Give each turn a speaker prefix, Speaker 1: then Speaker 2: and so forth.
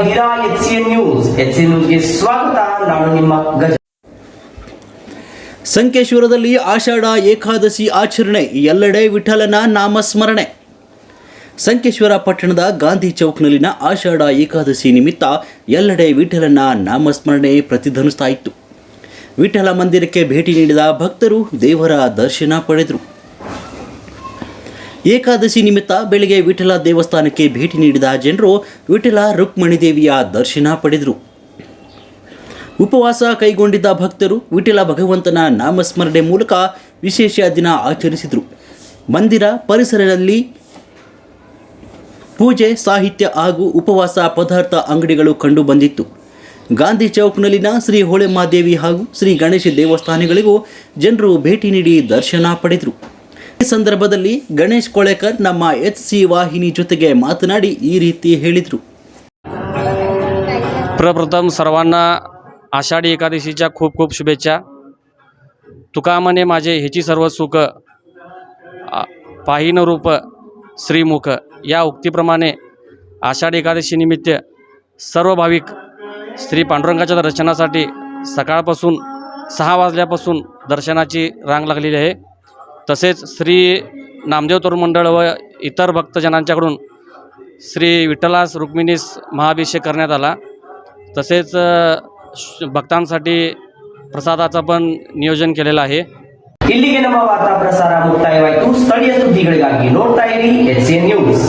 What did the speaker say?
Speaker 1: H C ನ್ಯೂಸ್ಗೆ ಸ್ವಾಗತ. ನಾನು ನಿಮ್ಮ ಗಜ
Speaker 2: ಸಂಕೇಶ್ವರದಲ್ಲಿ ಆಷಾಢ ಏಕಾದಶಿ ಆಚರಣೆ. ಎಲ್ಲೆಡೆ ವಿಠಲನ ನಾಮಸ್ಮರಣೆ. ಸಂಕೇಶ್ವರ ಪಟ್ಟಣದ ಗಾಂಧಿ ಚೌಕ್ನಲ್ಲಿನ ಆಷಾಢ ಏಕಾದಶಿ ನಿಮಿತ್ತ ಎಲ್ಲೆಡೆ ವಿಠಲನ ನಾಮಸ್ಮರಣೆ ಪ್ರತಿಧ್ವನಿಸ್ತಾ ಇತ್ತು. ವಿಠಲ ಮಂದಿರಕ್ಕೆ ಭೇಟಿ ನೀಡಿದ ಭಕ್ತರು ದೇವರ ದರ್ಶನ ಪಡೆದರು. ಏಕಾದಶಿ ನಿಮಿತ್ತ ಬೆಳಗ್ಗೆ ವಿಠಲ ದೇವಸ್ಥಾನಕ್ಕೆ ಭೇಟಿ ನೀಡಿದ ಜನರು ವಿಠಲ ರುಕ್ಮಣಿ ದೇವಿಯ ದರ್ಶನ ಪಡೆದರು. ಉಪವಾಸ ಕೈಗೊಂಡಿದ್ದ ಭಕ್ತರು ವಿಠಲ ಭಗವಂತನ ನಾಮಸ್ಮರಣೆ ಮೂಲಕ ವಿಶೇಷ ದಿನ ಆಚರಿಸಿದರು. ಮಂದಿರ ಪರಿಸರದಲ್ಲಿ ಪೂಜೆ, ಸಾಹಿತ್ಯ ಹಾಗೂ ಉಪವಾಸ ಪದಾರ್ಥ ಅಂಗಡಿಗಳು ಕಂಡು ಬಂದಿತ್ತು. ಗಾಂಧಿ ಚೌಕ್ನಲ್ಲಿನ ಶ್ರೀ ಹೋಳೆಮಾದೇವಿ ಹಾಗೂ ಶ್ರೀ ಗಣೇಶ ದೇವಸ್ಥಾನಗಳಿಗೂ ಜನರು ಭೇಟಿ ನೀಡಿ ದರ್ಶನ ಪಡೆದರು. ಈ ಸಂದರ್ಭದಲ್ಲಿ ಗಣೇಶ್ ಕೊಳೆಕರ್ ನಮ್ಮ ಎಚ್ ಸಿ ವಾಹಿನಿ ಜೊತೆಗೆ ಮಾತನಾಡಿ ಈ ರೀತಿ ಹೇಳಿದರು
Speaker 3: प्रप्रथम सर्वांना आषाढी एकादशीच्या खूप खूप शुभेच्छा तुका म्हणे माझे ह्याची सर्व सुख आ- पाहिन रूप श्रीमुख या उक्तीप्रमाणे आषाढी एकादशी निमित्त सर्व भाविक श्री पांडुरंगाच्या दर्शनासाठी सकाळपासून सहा वाजल्यापासून दर्शनाची रांग लागलेली आहे तसेच श्री नामदेव तरुण मंडळ व इतर भक्तजनांच्याकडून श्री विठ्ठलास रुक्मिणीस महाअभिषेक करण्यात आला तसेच अ, श- भक्तांसाठी प्रसादाचं पण नियोजन केलेलं आहे
Speaker 1: ಇಲ್ಲಿಗೆ ನಮ್ಮ ವಾರ್ತಾ ಪ್ರಸಾರ ಮುಕ್ತಾಯವಾಯಿತು ಸ್ಥಳೀಯ ಸುದ್ದಿಗಳಿಗಾಗಿ ನೋಡ್ತಾ ಇರಿ ಎಚ್ ಸಿ ನ್ಯೂಸ್